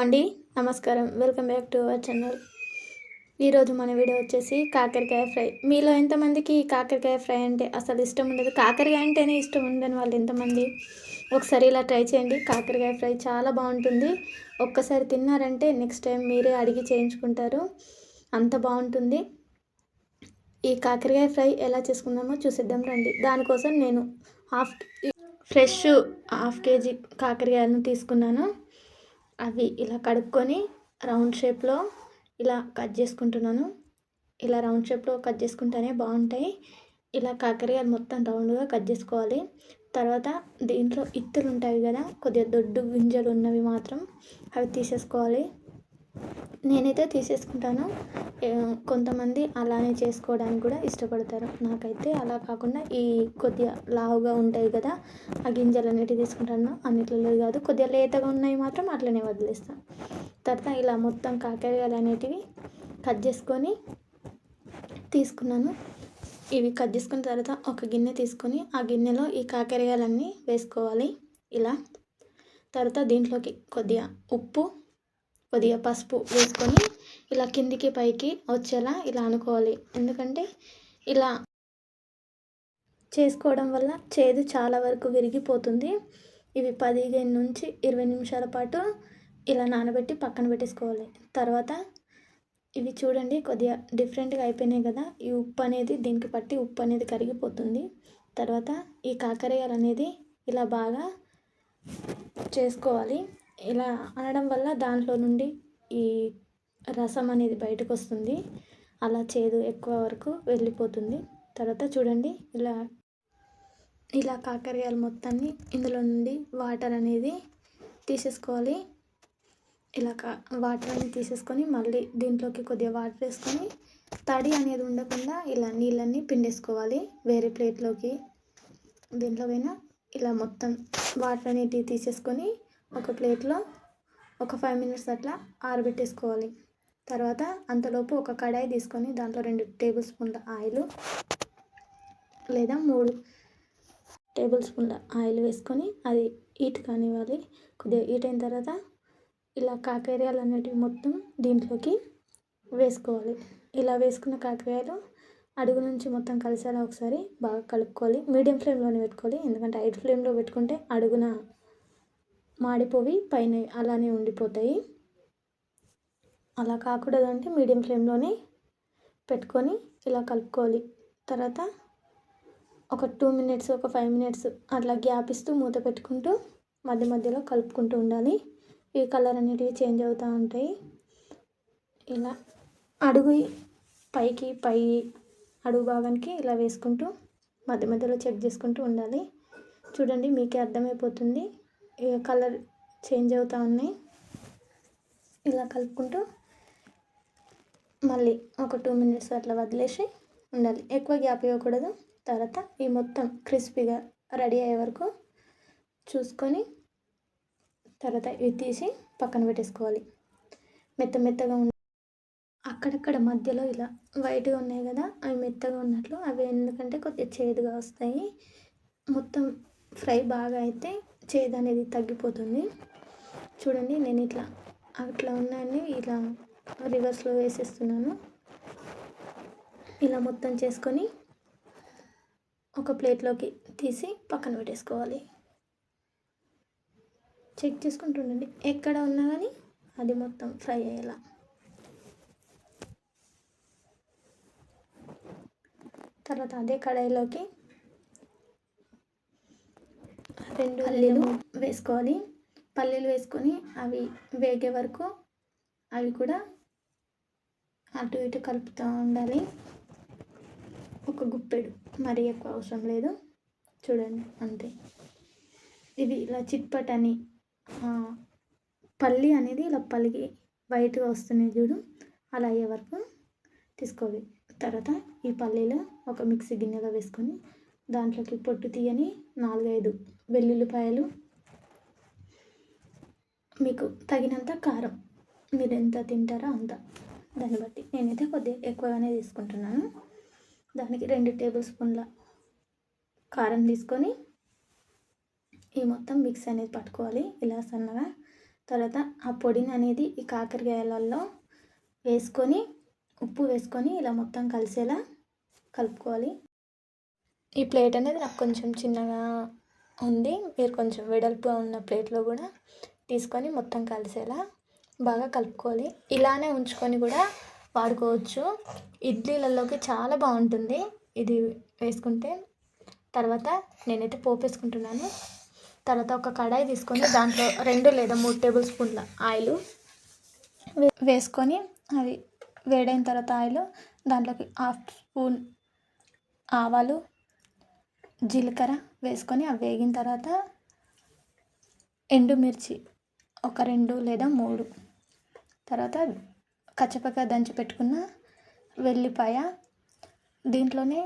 అండి నమస్కారం. Welcome back to our channel. ఈరోజు మన వీడియో వచ్చేసి కాకరకాయ ఫ్రై. మీలో ఎంతమందికి కాకరకాయ ఫ్రై అంటే అసలు ఇష్టం ఉండదు? కాకరకాయ అంటేనే ఇష్టం ఉండని వాళ్ళు ఎంతమంది? ఒకసారి ఇలా ట్రై చేయండి. కాకరకాయ ఫ్రై చాలా బాగుంటుంది. ఒక్కసారి తిన్నారంటే నెక్స్ట్ టైం మీరే అడిగి చేయించుకుంటారు. అంత బాగుంటుంది. ఈ కాకరకాయ ఫ్రై ఎలా చేసుకుందామో చూసిద్దాం రండి. దానికోసం నేను హాఫ్ ఫ్రెష్ హాఫ్ కేజీ కాకరకాయలను తీసుకున్నాను. అవి ఇలా కడుక్కొని రౌండ్ షేప్లో ఇలా కట్ చేసుకుంటున్నాను. ఇలా రౌండ్ షేప్లో కట్ చేసుకుంటేనే బాగుంటాయి. ఇలా కాకరకాయలు మొత్తం రౌండ్గా కట్ చేసుకోవాలి. తర్వాత దీంట్లో ఇత్తులు ఉంటాయి కదా కొద్దిగా దొడ్డు గింజలు ఉన్నవి మాత్రం అవి తీసేసుకోవాలి. నేనైతే తీసేసుకుంటాను. కొంతమంది అలానే చేసుకోవడానికి కూడా ఇష్టపడతారు. నాకైతే అలా కాకుండా ఈ కొద్దిగా లావుగా ఉంటాయి కదా ఆ గింజలు అనేటివి తీసుకుంటాను. అన్నిట్లలో కాదు కొద్దిగా లేతగా ఉన్నాయి మాత్రం అట్లనే వదిలేస్తాను తర్వాత ఇలా మొత్తం కాకరకాయలు అనేటివి కట్ చేసుకొని తీసుకున్నాను. ఇవి కట్ చేసుకున్న తర్వాత ఒక గిన్నె తీసుకొని ఆ గిన్నెలో ఈ కాకరకాయలన్నీ వేసుకోవాలి. ఇలా తర్వాత దీంట్లోకి కొద్దిగా ఉప్పు కొద్దిగా పసుపు వేసుకొని ఇలా కిందికి పైకి వచ్చేలా ఇలా అనుకోవాలి. ఎందుకంటే ఇలా చేసుకోవడం వల్ల చేదు చాలా వరకు విరిగిపోతుంది. ఇవి పదిహేను నుంచి ఇరవై నిమిషాల పాటు ఇలా నానబెట్టి పక్కన పెట్టేసుకోవాలి. తర్వాత ఇవి చూడండి కొద్దిగా డిఫరెంట్గా అయిపోయినాయి కదా. ఈ ఉప్పు అనేది దీనికి పట్టి ఉప్పు అనేది కరిగిపోతుంది. తర్వాత ఈ కాకరకాయలు అనేది ఇలా బాగా చేసుకోవాలి. ఇలా అనడం వల్ల దాంట్లో నుండి ఈ రసం అనేది బయటకు వస్తుంది అలా చేదు ఎక్కువ వరకు వెళ్ళిపోతుంది. తర్వాత చూడండి ఇలా ఇలా కాకరకాయలు మొత్తాన్ని ఇందులో నుండి వాటర్ అనేది తీసేసుకోవాలి. ఇలా కా వాటర్ అనేది తీసేసుకొని మళ్ళీ దీంట్లోకి కొద్దిగా వాటర్ వేసుకొని తడి అనేది ఉండకుండా ఇలా నీళ్ళన్నీ పిండేసుకోవాలి. వేరే ప్లేట్లోకి దీంట్లో పోయినా ఇలా మొత్తం వాటర్ అనేది తీసేసుకొని ఒక ప్లేట్లో ఒక ఫైవ్ మినిట్స్ అట్లా ఆరబెట్టేసుకోవాలి. తర్వాత అంతలోపు ఒక కడాయి తీసుకొని దాంట్లో రెండు టేబుల్ స్పూన్ల ఆయిల్ లేదా మూడు టేబుల్ స్పూన్ల ఆయిల్ వేసుకొని అది హీట్ కానివ్వాలి. కొద్దిగా హీట్ అయిన తర్వాత ఇలా కాకరకాయలు అనేటివి మొత్తం దీంట్లోకి వేసుకోవాలి. ఇలా వేసుకున్న కాకరకాయలు అడుగు నుంచి మొత్తం కలిసేలా ఒకసారి బాగా కలుపుకోవాలి. మీడియం ఫ్లేమ్లోనే పెట్టుకోవాలి. ఎందుకంటే హైట్ ఫ్లేమ్లో పెట్టుకుంటే అడుగున మాడిపోయి పైన అలానే ఉండిపోతాయి. అలా కాకూడదు అంటే మీడియం ఫ్లేమ్లోనే పెట్టుకొని ఇలా కలుపుకోవాలి. తర్వాత ఒక టూ మినిట్స్ ఒక ఫైవ్ మినిట్స్ అట్లా గ్యాప్ ఇస్తూ మూత పెట్టుకుంటూ మధ్య మధ్యలో కలుపుకుంటూ ఉండాలి. ఈ కలర్ అనేటివి చేంజ్ అవుతూ ఉంటాయి. ఇలా అడుగు పైకి పై అడుగు భాగానికి ఇలా వేసుకుంటూ మధ్య మధ్యలో చెక్ చేసుకుంటూ ఉండాలి. చూడండి మీకే అర్థమైపోతుంది. కలర్ చేంజ్ అవుతూ ఉన్నాయి. ఇలా కలుపుకుంటూ మళ్ళీ ఒక టూ మినిట్స్ అట్లా వదిలేసి ఉండాలి. ఎక్కువ గ్యాప్ ఇవ్వకూడదు. తర్వాత ఈ మొత్తం క్రిస్పీగా రెడీ అయ్యే వరకు చూసుకొని తర్వాత ఇవి తీసి పక్కన పెట్టేసుకోవాలి. మెత్త మెత్తగా ఉండ అక్కడక్కడ మధ్యలో ఇలా వైట్గా ఉన్నాయి కదా అవి మెత్తగా ఉన్నట్లు అవి ఎందుకంటే కొద్దిగా చేదుగా వస్తాయి. మొత్తం ఫ్రై బాగా అయితే చేదు అనేది తగ్గిపోతుంది. చూడండి నేను ఇట్లా అట్లా ఉన్నాయని ఇలా రివర్స్లో వేసేస్తున్నాను. ఇలా మొత్తం చేసుకొని ఒక ప్లేట్లోకి తీసి పక్కన పెట్టేసుకోవాలి. చెక్ చేసుకుంటుండండి ఎక్కడ ఉన్నా కానీ అది మొత్తం ఫ్రై అయ్యేలా. తర్వాత అదే కడాయిలోకి రెండు పల్లీలు వేసుకోవాలి. పల్లీలు వేసుకొని అవి వేగే వరకు అవి కూడా అటు ఇటు కలుపుతూ ఉండాలి. ఒక గుప్పెడు మరీ ఎక్కువ అవసరం లేదు. చూడండి అంతే. ఇది ఇలా చిట్పట్ పల్లి అనేది ఇలా పలిగి వైట్గా వస్తున్నాయి చూడు. అలా అయ్యే వరకు తీసుకోవాలి. తర్వాత ఈ పల్లీలు ఒక మిక్సీ గిన్నెలో వేసుకొని దాంట్లోకి పొట్టు తీయని నాలుగైదు వెల్లుల్లిపాయలు. మీకు తగినంత కారం. మీరు ఎంత తింటారో అంత. దాన్ని బట్టి నేనైతే కొద్దిగా ఎక్కువగానే తీసుకుంటున్నాను. దానికి రెండు టేబుల్ స్పూన్ల కారం తీసుకొని ఈ మొత్తం మిక్స్ అనేది పట్టుకోవాలి. ఇలా సన్నగా. తర్వాత ఆ పొడిని అనేది ఈ కాకరకాయలలో వేసుకొని ఉప్పు వేసుకొని ఇలా మొత్తం కలిసేలా కలుపుకోవాలి. ఈ ప్లేట్ అనేది నాకు కొంచెం చిన్నగా ఉంది. మీరు కొంచెం వెడల్పుగా ఉన్న ప్లేట్లో కూడా తీసుకొని మొత్తం కలిసేలా బాగా కలుపుకోవాలి. ఇలానే ఉంచుకొని కూడా వాడుకోవచ్చు. ఇడ్లీలలోకి చాలా బాగుంటుంది. ఇది వేసుకుంటే తర్వాత నేనైతే పోపు వేసుకుంటున్నాను తర్వాత ఒక కడాయి తీసుకొని దాంట్లో రెండు లేదా మూడు టేబుల్ స్పూన్ల ఆయిల్ వేసుకొని అది వేడైన తర్వాత ఆయిల్ దాంట్లోకి హాఫ్ స్పూన్ ఆవాలు జీలకర్ర వేసుకొని అవి వేగిన తర్వాత ఎండుమిర్చి ఒక రెండు లేదా మూడు. తర్వాత కచ్చపక్క దంచి పెట్టుకున్న వెల్లిపాయ దీంట్లోనే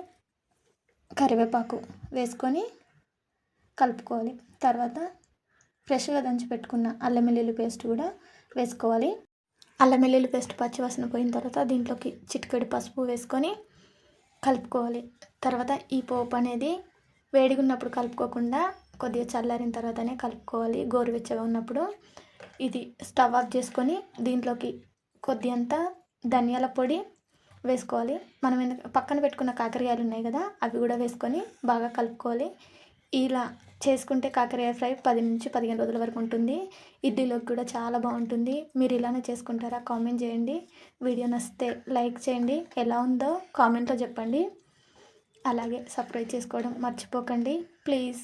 కరివేపాకు వేసుకొని కలుపుకోవాలి. తర్వాత ఫ్రెష్గా దంచి పెట్టుకున్న అల్లం వెల్లుల్లి పేస్ట్ కూడా వేసుకోవాలి. అల్లం వెల్లుల్లి పేస్ట్ పచ్చివాసన పోయిన తర్వాత దీంట్లోకి చిటికెడు పసుపు వేసుకొని కలుపుకోవాలి. తర్వాత ఈ పోపు అనేది వేడిగా ఉన్నప్పుడు కలుపుకోకుండా కొద్దిగా చల్లారిన తర్వాతనే కలుపుకోవాలి. గోరువెచ్చగా ఉన్నప్పుడు ఇది స్టవ్ ఆఫ్ చేసుకొని దీంట్లోకి కొద్దిగంత ధనియాల పొడి వేసుకోవాలి. మనం పక్కన పెట్టుకున్న కాకరకాయలు ఉన్నాయి కదా అవి కూడా వేసుకొని బాగా కలుపుకోవాలి. ఇలా చేసుకుంటే కాకరకాయ ఫ్రై పది నుంచి పదిహేను రోజుల వరకు ఉంటుంది. ఇడ్లీలోకి కూడా చాలా బాగుంటుంది. మీరు ఇలానే చేసుకుంటారా? కామెంట్ చేయండి. వీడియో నచ్చితే లైక్ చేయండి. ఎలా ఉందో కామెంట్లో చెప్పండి. అలాగే సబ్స్క్రైబ్ చేసుకోవడం మర్చిపోకండి. ప్లీజ్.